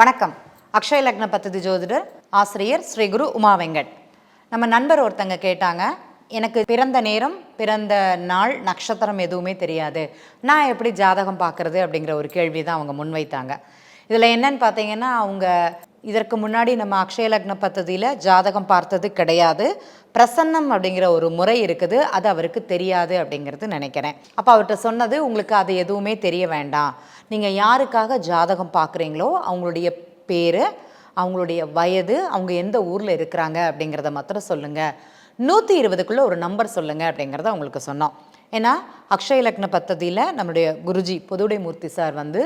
வணக்கம். அக்ஷய லக்ன பத்ததி ஜோதிடர் ஆசிரியர் ஸ்ரீ குரு உமா வெங்கட். நம்ம நண்பர் ஒருத்தங்க கேட்டாங்க எனக்கு பிறந்த நேரம் பிறந்த நாள் நட்சத்திரம் எதுவுமே தெரியாது. நான் எப்படி ஜாதகம் பார்க்குறது? அப்படிங்கிற ஒரு கேள்வி தான் அவங்க முன்வைத்தாங்க. இதில் என்னன்னு பார்த்தீங்கன்னா அவங்க இதற்கு முன்னாடி நம்ம அக்ஷய லக்ன பத்ததியில் ஜாதகம் பார்த்தது கிடையாது. பிரசன்னம் அப்படிங்கிற ஒரு முறை இருக்குது. அது அவருக்கு தெரியாது அப்படிங்கிறது நினைக்கிறேன். அப்போ அவர்கிட்ட சொன்னது உங்களுக்கு அது எதுவுமே தெரிய வேண்டாம். நீங்கள் யாருக்காக ஜாதகம் பார்க்குறீங்களோ அவங்களுடைய பேர் அவங்களுடைய வயது அவங்க எந்த ஊரில் இருக்கிறாங்க அப்படிங்கிறத மாத்திரம் சொல்லுங்கள் நூற்றி இருபதுக்குள்ளே ஒரு நம்பர் சொல்லுங்கள் அப்படிங்கிறத அவங்களுக்கு சொன்னோம். ஏன்னா அக்ஷய லக்ன பத்ததியில் நம்முடைய குருஜி புதுடை மூர்த்தி சார் வந்து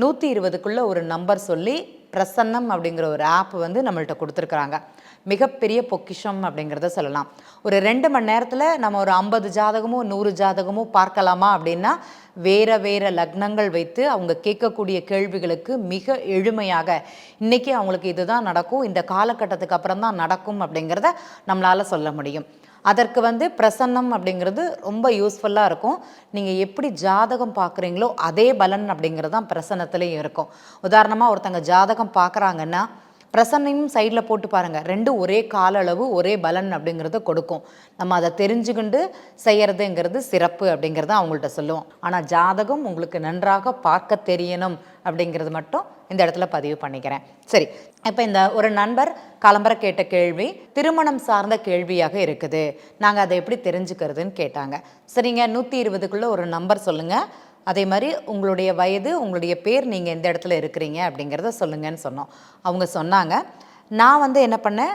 நூற்றி இருபதுக்குள்ளே ஒரு நம்பர் சொல்லி பிரசன்னம் அப்படிங்கிற ஒரு ஆப் வந்து நம்மள்கிட்ட கொடுத்துருக்குறாங்க. மிகப்பெரிய பொக்கிஷம் அப்படிங்கிறத சொல்லலாம். ஒரு ரெண்டு மணி நேரத்தில் நம்ம ஒரு ஐம்பது ஜாதகமோ நூறு ஜாதகமோ பார்க்கலாமா அப்படின்னா வேறு வேறு லக்னங்கள் வைத்து அவங்க கேட்கக்கூடிய கேள்விகளுக்கு மிக எளிமையாக இன்றைக்கி அவங்களுக்கு இதுதான் நடக்கும் இந்த காலகட்டத்துக்கு அப்புறம் தான் நடக்கும் அப்படிங்கிறத நம்மளால் சொல்ல முடியும். அதற்கு வந்து பிரசன்னம் அப்படிங்கிறது ரொம்ப யூஸ்ஃபுல்லாக இருக்கும். நீங்கள் எப்படி ஜாதகம் பார்க்குறீங்களோ அதே பலன் அப்படிங்கிறது தான் பிரசன்னத்துலேயும் இருக்கும். உதாரணமாக ஒருத்தங்க ஜாதகம் பார்க்குறாங்கன்னா பிரசன்னையும் சைடில் போட்டு பாருங்கள் ரெண்டும் ஒரே கால அளவு ஒரே பலன் அப்படிங்கிறத கொடுக்கும். நம்ம அதை தெரிஞ்சுக்கிண்டு செய்கிறதுங்கிறது சிறப்பு அப்படிங்கிறத அவங்கள்ட்ட சொல்லுவோம். ஆனால் ஜாதகம் உங்களுக்கு நன்றாக பார்க்க தெரியணும் அப்படிங்கிறது மட்டும் இந்த இடத்துல பதிவு பண்ணிக்கிறேன். சரி இப்போ இந்த ஒரு நண்பர் கலம்பர கேட்ட கேள்வி திருமணம் சார்ந்த கேள்வியாக இருக்குது. நாங்கள் அதை எப்படி தெரிஞ்சுக்கிறதுன்னு கேட்டாங்க. சரிங்க நூற்றி இருபதுக்குள்ளே ஒரு நம்பர் சொல்லுங்கள் அதே மாதிரி உங்களுடைய வயது உங்களுடைய பேர் நீங்கள் எந்த இடத்துல இருக்கிறீங்க அப்படிங்கிறத சொல்லுங்கன்னு சொன்னோம். அவங்க சொன்னாங்க. நான் வந்து என்ன பண்ணேன்?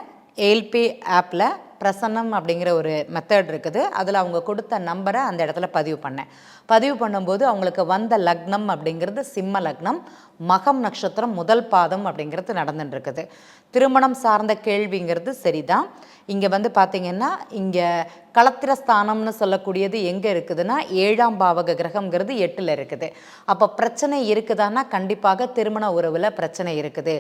ஏல்பே ஆப்பில் பிரசன்னம் அப்படிங்கிற ஒரு மெத்தட் இருக்குது. அதில் அவங்க கொடுத்த நம்பரை அந்த இடத்துல பதிவு பண்ணேன். பதிவு பண்ணும்போது அவங்களுக்கு வந்த லக்னம் அப்படிங்கிறது சிம்ம லக்னம் மகம் நட்சத்திரம் முதல் பாதம் அப்படிங்கிறது நடந்துட்டுருக்குது. திருமணம் சார்ந்த கேள்விங்கிறது சரிதான். இங்கே வந்து பார்த்திங்கன்னா இங்கே களத்திரஸ்தானம்னு சொல்லக்கூடியது எங்கே இருக்குதுன்னா ஏழாம் பாவக கிரகம்ங்கிறது எட்டில் இருக்குது. அப்போ பிரச்சனை இருக்குதான்னா கண்டிப்பாக திருமண உறவில் பிரச்சனை இருக்குது.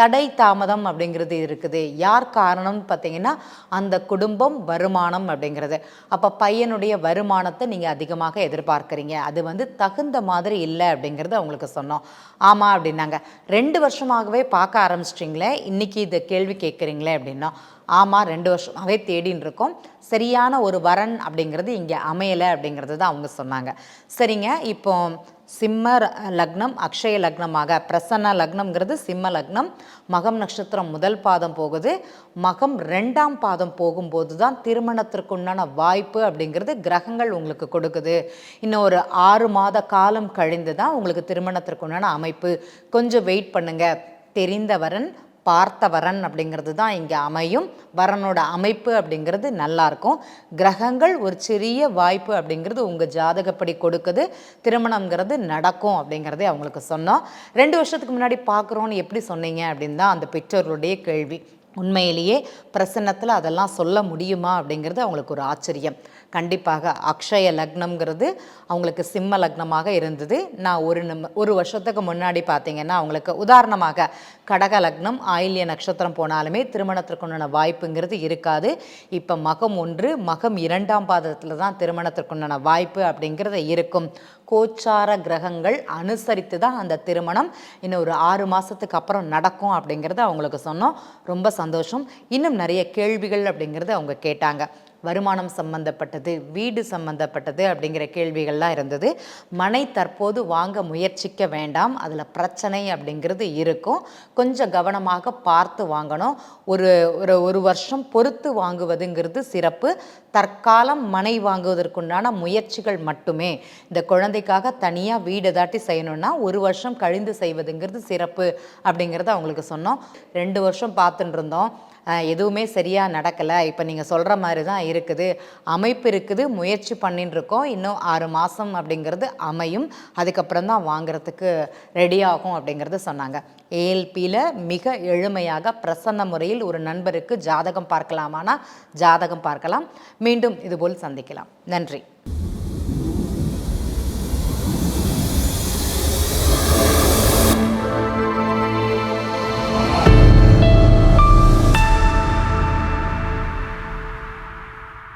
தடை தாமதம் அப்படிங்கிறது இருக்குது. யார் காரணம்னு பார்த்தீங்கன்னா அந்த குடும்பம் வருமானம் அப்படிங்கிறது. அப்போ பையனுடைய வருமானத்தை நீங்கள் அதிகமாக எதிர்பார்க்குறீங்க. அது வந்து தகுந்த மாதிரி இல்லை அப்படிங்கிறது அவங்களுக்கு சொன்னோம். ஆமாம் அப்படின்னாங்க. ரெண்டு வருஷமாகவே பார்க்க ஆரம்பிச்சிட்டிங்களே இன்றைக்கி இதை கேள்வி கேட்குறீங்களே அப்படின்னா ஆமாம் ரெண்டு வருஷமாகவே தேடின்னு இருக்கோம் சரியான ஒரு வரன் அப்படிங்கிறது இங்கே அமையலை அப்படிங்கிறது தான் அவங்க சொன்னாங்க. சரிங்க இப்போ சிம்ம லக்னம் அக்ஷய லக்னமாக பிரசன்ன லக்னம்ங்கிறது சிம்ம லக்னம் மகம் நட்சத்திரம் முதல் பாதம் போகுது. மகம் ரெண்டாம் பாதம் போகும்போது தான் திருமணத்திற்குண்டான வாய்ப்பு அப்படிங்கிறது கிரகங்கள் உங்களுக்கு கொடுக்குது. இன்னும் ஒரு ஆறு மாத காலம் கழிந்து தான் உங்களுக்கு திருமணத்திற்குண்டான அமைப்பு. கொஞ்சம் வெயிட் பண்ணுங்க. தெரிந்த பார்த்தவரன் பார்த்த வரன் அப்படிங்கிறது தான் இங்கே அமையும். வரனோட அமைப்பு அப்படிங்கிறது நல்லாயிருக்கும். கிரகங்கள் ஒரு சிறிய வாய்ப்பு அப்படிங்கிறது உங்கள் ஜாதகப்படி கொடுக்குது. திருமணங்கிறது நடக்கும் அப்படிங்கிறதே அவங்களுக்கு சொன்னோம். ரெண்டு வருஷத்துக்கு முன்னாடி பார்க்குறோன்னு எப்படி சொன்னீங்க அப்படின்னு தான் அந்த பெற்றோர்களுடைய கேள்வி. உண்மையிலேயே பிரசன்னத்தில் அதெல்லாம் சொல்ல முடியுமா அப்படிங்கிறது அவங்களுக்கு ஒரு ஆச்சரியம். கண்டிப்பாக அக்ஷய லக்னம்ங்கிறது அவங்களுக்கு சிம்ம லக்னமாக இருந்தது. நான் ஒரு நிம ஒரு வருஷத்துக்கு முன்னாடி பார்த்தீங்கன்னா அவங்களுக்கு உதாரணமாக கடக லக்னம் ஆயில்ய நட்சத்திரம் போனாலுமே திருமணத்திற்குண்டான வாய்ப்புங்கிறது இருக்காது. இப்போ மகம் ஒன்று மகம் இரண்டாம் பாதத்தில் தான் திருமணத்திற்குண்டான வாய்ப்பு அப்படிங்கிறது இருக்கும். கோச்சார கிரகங்கள் அனுசரித்து தான் அந்த திருமணம் இன்னும் ஒரு ஆறு மாதத்துக்கு அப்புறம் நடக்கும் அப்படிங்கிறத அவங்களுக்கு சொன்னோம். ரொம்ப சந்தோஷம். இன்னும் நிறைய கேள்விகள் அப்படிங்கிறது அவங்க கேட்டாங்க. வருமானம் சம்பந்தப்பட்டது வீடு சம்பந்தப்பட்டது அப்படிங்கிற கேள்விகள்லாம் இருந்தது. மனை தற்போது வாங்க முயற்சிக்க வேண்டாம். அதில் பிரச்சனை அப்படிங்கிறது இருக்கும். கொஞ்சம் கவனமாக பார்த்து வாங்கணும். ஒரு ஒரு ஒரு வருஷம் பொறுத்து வாங்குவதுங்கிறது சிறப்பு. தற்காலம் மனை வாங்குவதற்குண்டான முயற்சிகள் மட்டுமே. இந்த குழந்தைக்காக தனியாக வீடு தாட்டி செய்யணும்னா ஒரு வருஷம் கழிந்து செய்வதுங்கிறது சிறப்பு அப்படிங்கிறத அவங்களுக்கு சொன்னோம். ரெண்டு வருஷம் பார்த்துட்டு இருந்தோம். எதுவுமே சரியாக நடக்கலை. இப்போ நீங்கள் சொல்கிற மாதிரி தான் இருக்குது. அமைப்பு இருக்குது. முயற்சி பண்ணின்னு இருக்கோம் இன்னும் ஆறு மாதம் அப்படிங்கிறது அமையும். அதுக்கப்புறம் தான் வாங்குறதுக்கு ரெடியாகும் அப்படிங்கிறது சொன்னாங்க. ஏஎல்பியில் மிக எளிமையாக பிரசன்ன முறையில் ஒரு நண்பருக்கு ஜாதகம் பார்க்கலாமானா ஜாதகம் பார்க்கலாம். மீண்டும் இதுபோல் சந்திக்கலாம். நன்றி.